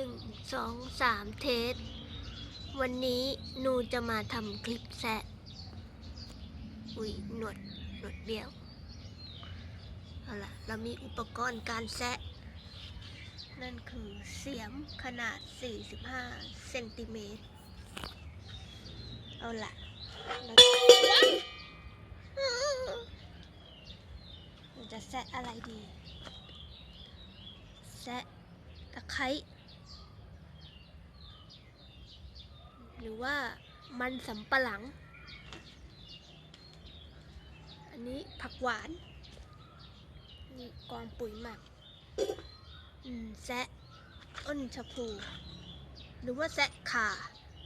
หนึ่งสองสามเทส วันนี้หนูจะมาทำคลิปแซะอุ้ยหนวดหนวดเบี้ยวเอาล่ะเรามีอุปกรณ์การแซะ นั่นคือเสียมขนาด 45 เซนติเมตร เอาล่ะเราเราจะแซะอะไรดี แซะตะไคร้ หรือว่ามันสำปะหลัง อันนี้ผักหวาน นี่กองปุ๋ยหมัก อืมแซะอ้นชะพู หรือว่าแซะข่า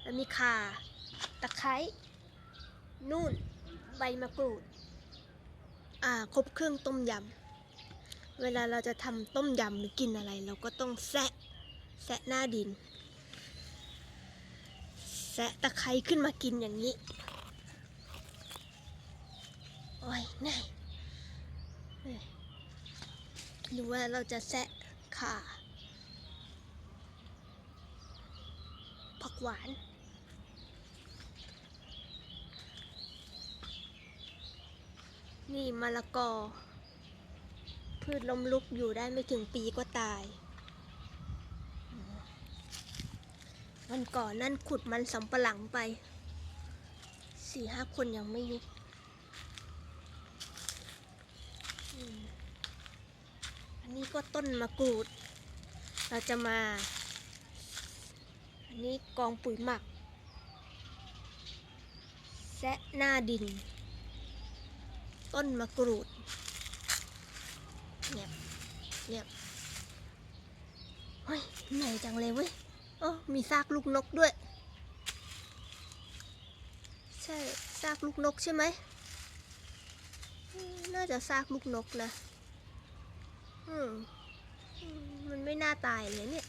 แล้วมีข่าตะไคร้นู่น ใบมะกรูด อ่า ครบเครื่องต้มยำ เวลาเราจะทำต้มยำหรือกินอะไร เราก็ต้องแซะแซะหน้าดิน แซะตะไคร้ขึ้นมากินอย่างนี้ โอ้ยหนื่อยหรือว่าเราจะแซะข่าผักหวาน นี่มะละกอ พืชล้มลุกอยู่ได้ไม่ถึงปีก็ตาย วันก่อนนั่นขุดมันสำปะหลังไปสี่ห้าคนยังไม่ยุบอันนี้ก็ต้นมะกรูด เราจะมา อันนี้กองปุ๋ยหมัก แซะหน้าดิน ต้นมะกรูดเงียบเงียบเฮ้ยเหนื่อยจังเลยเว้ย โอ้มีซากลูกนกด้วย ใช่ซากลูกนกใช่ไหม น่าจะซากลูกนกนะ อืม มันไม่น่าตายเลยเนี่ย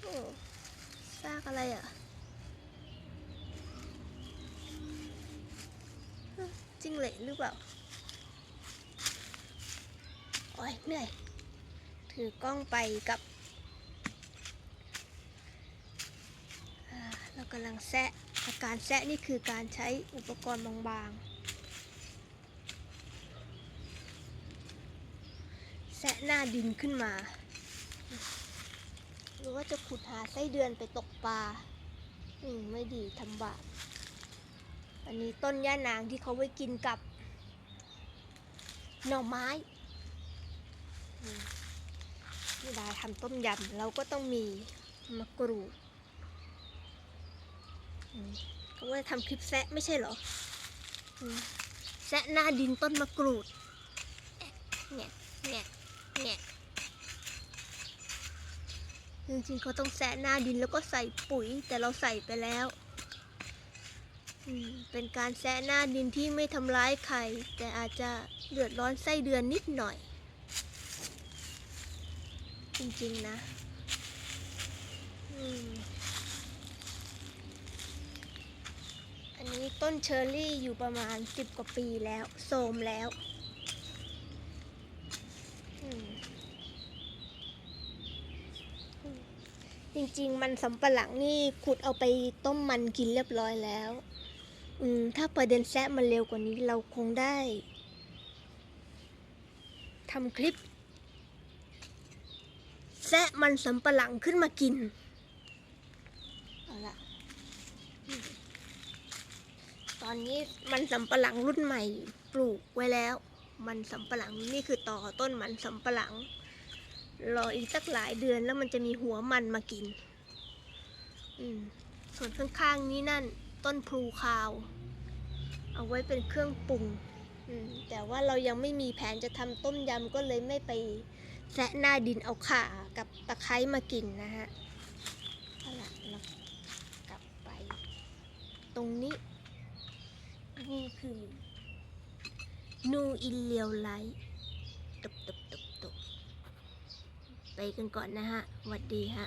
โอ้ซากอะไรอะจิ้งเหลนหรือเปล่า โอ้ยเหนื่อย ถือกล้องไปกับ อ่าเรา กำลังแซะอาการแซะนี่คือการใช้อุปกรณ์บางๆ แซะหน้าดินขึ้นมา หรือว่าจะขุดหาไส้เดือนไปตกปลาอืมไม่ดีทำบาปอันนี้ต้นย่านางที่เขาไว้กินกับ หน่อไม้เวลาทำต้มยำเราก็ต้องมีมะกรูด เขาว่าทำคลิปแซะไม่ใช่เหรอแซะหน้าดินต้นมะกรูดเนี่ยเนี่ยเนี่ยจริงๆเขาต้องแซะหน้าดินแล้วก็ใส่ปุ๋ยแต่เราใส่ไปแล้วเป็นการแซะหน้าดินที่ไม่ทำร้ายใคร แต่อาจจะเดือดร้อนไส้เดือนนิดหน่อย จริงๆนะ อืม อันนี้ ต้นเชอร์รี่อยู่ประมาณสิบกว่าปีแล้วโทมแล้วจริงๆ มันสำปะหลังนี่ขุดเอาไปต้มมันกินเรียบร้อยแล้ว อืม ถ้าประเด็นแซะมันเร็วกว่านี้เราคงได้ทำคลิป แซะมันสำปะหลังขึ้นมากิน เอาละ ต อนนี้มันสำปะหลังรุ่นใหม่ปลูกไว้แล้ว มันสำปะหลังนี่คือต่อต้นมันสำปะหลัง รออีกสักหลายเดือนแล้วมันจะมีหัวมันมากิน อืมส่วนข้างๆนี้นั่น ต้นพลูคาว เอาไว้เป็นเครื่องปรุงแต่ว่าเรายังไม่มีแผนจะทำต้มยำก็เลยไม่ไปแซะหน้าดินเอาข่ากับตะไคร้มากินนะฮะเอาละเรากลับไป ตรงนี้ นี่คือ นูอินเลียวไลท์ตบตบตบตบไปกันก่อนนะฮะสวัสดีฮะ